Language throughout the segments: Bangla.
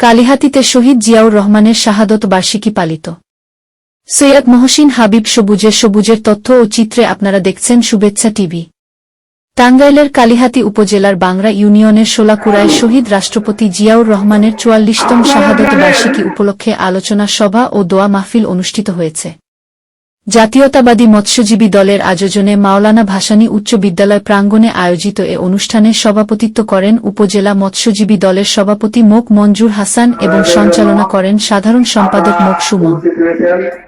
কালিহাতিতে শহীদ জিয়াউর রহমানের শাহাদত বার্ষিকী পালিত। সৈয়দ মহসিন হাবিব সবুজের সবুজের তথ্য ও চিত্রে আপনারা দেখছেন শুভেচ্ছা টিভি। টাঙ্গাইলের কালিহাতি উপজেলার বাংরা ইউনিয়নের সোলাকুড়ায় শহীদ রাষ্ট্রপতি জিয়াউর রহমানের চুয়াল্লিশতম শাহাদত বার্ষিকী উপলক্ষে আলোচনা সভা ও দোয়া মাহফিল অনুষ্ঠিত হয়েছে। জাতীয়তাবাদী মৎস্যজীবী দলের আয়োজনে মাওলানা ভাসানী উচ্চ বিদ্যালয় প্রাঙ্গণে আয়োজিত এ অনুষ্ঠানে সভাপতিত্ব করেন উপজেলা মৎস্যজীবী দলের সভাপতি মোক মঞ্জুর হাসান এবং সঞ্চালনা করেন সাধারণ সম্পাদক মোক সুমন।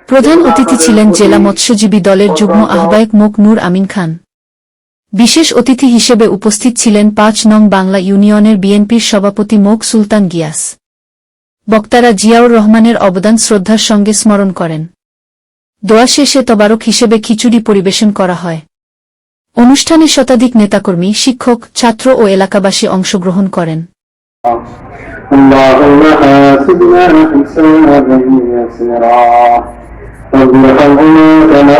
প্রধান অতিথি ছিলেন জেলা মৎস্যজীবী দলের যুগ্ম আহ্বায়ক মোক নূর আমিন খান। বিশেষ অতিথি হিসেবে উপস্থিত ছিলেন পাঁচ নং বাংলা ইউনিয়নের বিএনপির সভাপতি মোক সুলতান গিয়াস। বক্তারা জিয়াউর রহমানের অবদান শ্রদ্ধার সঙ্গে স্মরণ করেন। দোয়া শেষে তবারক হিসেবে খিচুড়ি পরিবেশন করা হয় অনুষ্ঠানে শতাধিক নেতাকর্মী শিক্ষক ছাত্র ও এলাকাবাসী অংশগ্রহণ করেন اللهم حاسبنا حسابا يسيرا رب ارحمهما كما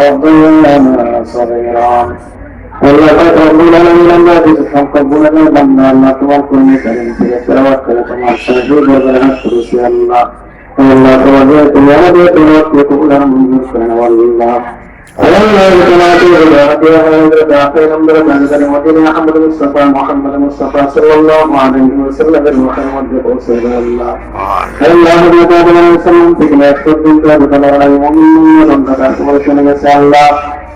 ربياني আল্লাহ পাক রব্বুল আলামিন আমরা কিছু সংখ্যক গুণাগার বান্দা আল্লাহ তোমার কর্মে কারণ থেকে তেলাওয়াত করে তোমার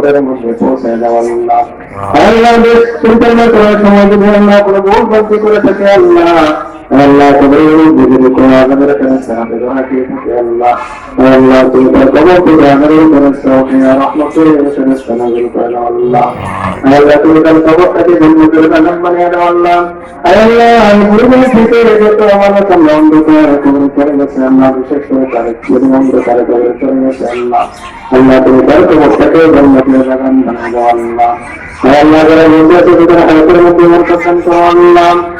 কবরের মধ্যে পৌঁছে দাও আল্লাহ। আল্লাহ সময় কোনো ভুল করে থাকে আল্লাহ আল্লাহ মধ্যে যদি কোনো আমাদের কাছে সাহায্য রাখি থাকে, আল্লাহ আল্লাহ তুমি তার কবর থেকে আমাদের উপরে সহিয়া রহমতের ফেরেশতা নাযিল করে তুমি করে করে তুমি করো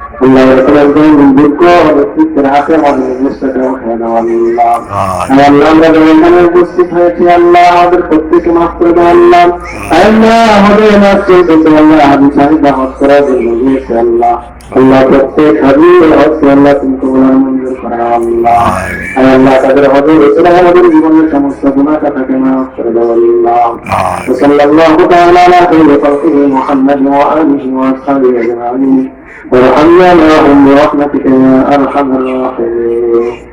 দাও উপস্থিত হয়েছি আল্লাহ আমাদের প্রত্যেকে মাফ করে দাও আমাদের মাফ করার দিয়েছে আল্লাহ আল্লাহ প্রত্যেক হাজির হজকে আল্লাহ তুমি করা আল্লাহ। আল্লাহ তাদের হজর রসুল আমাদের জীবনের সমস্ত গুণা কথাকে মাফ করে দাও আল্লাহ সাল্লাল্লাহু তাআলা আলা খাইরি খালকিহি মুহাম্মদ ওয়া আলিহি ওয়া আসহাবিহি আজমাইন ওয়া রহমনা বিরহমাতিকা ইয়া আরহামার রাহিম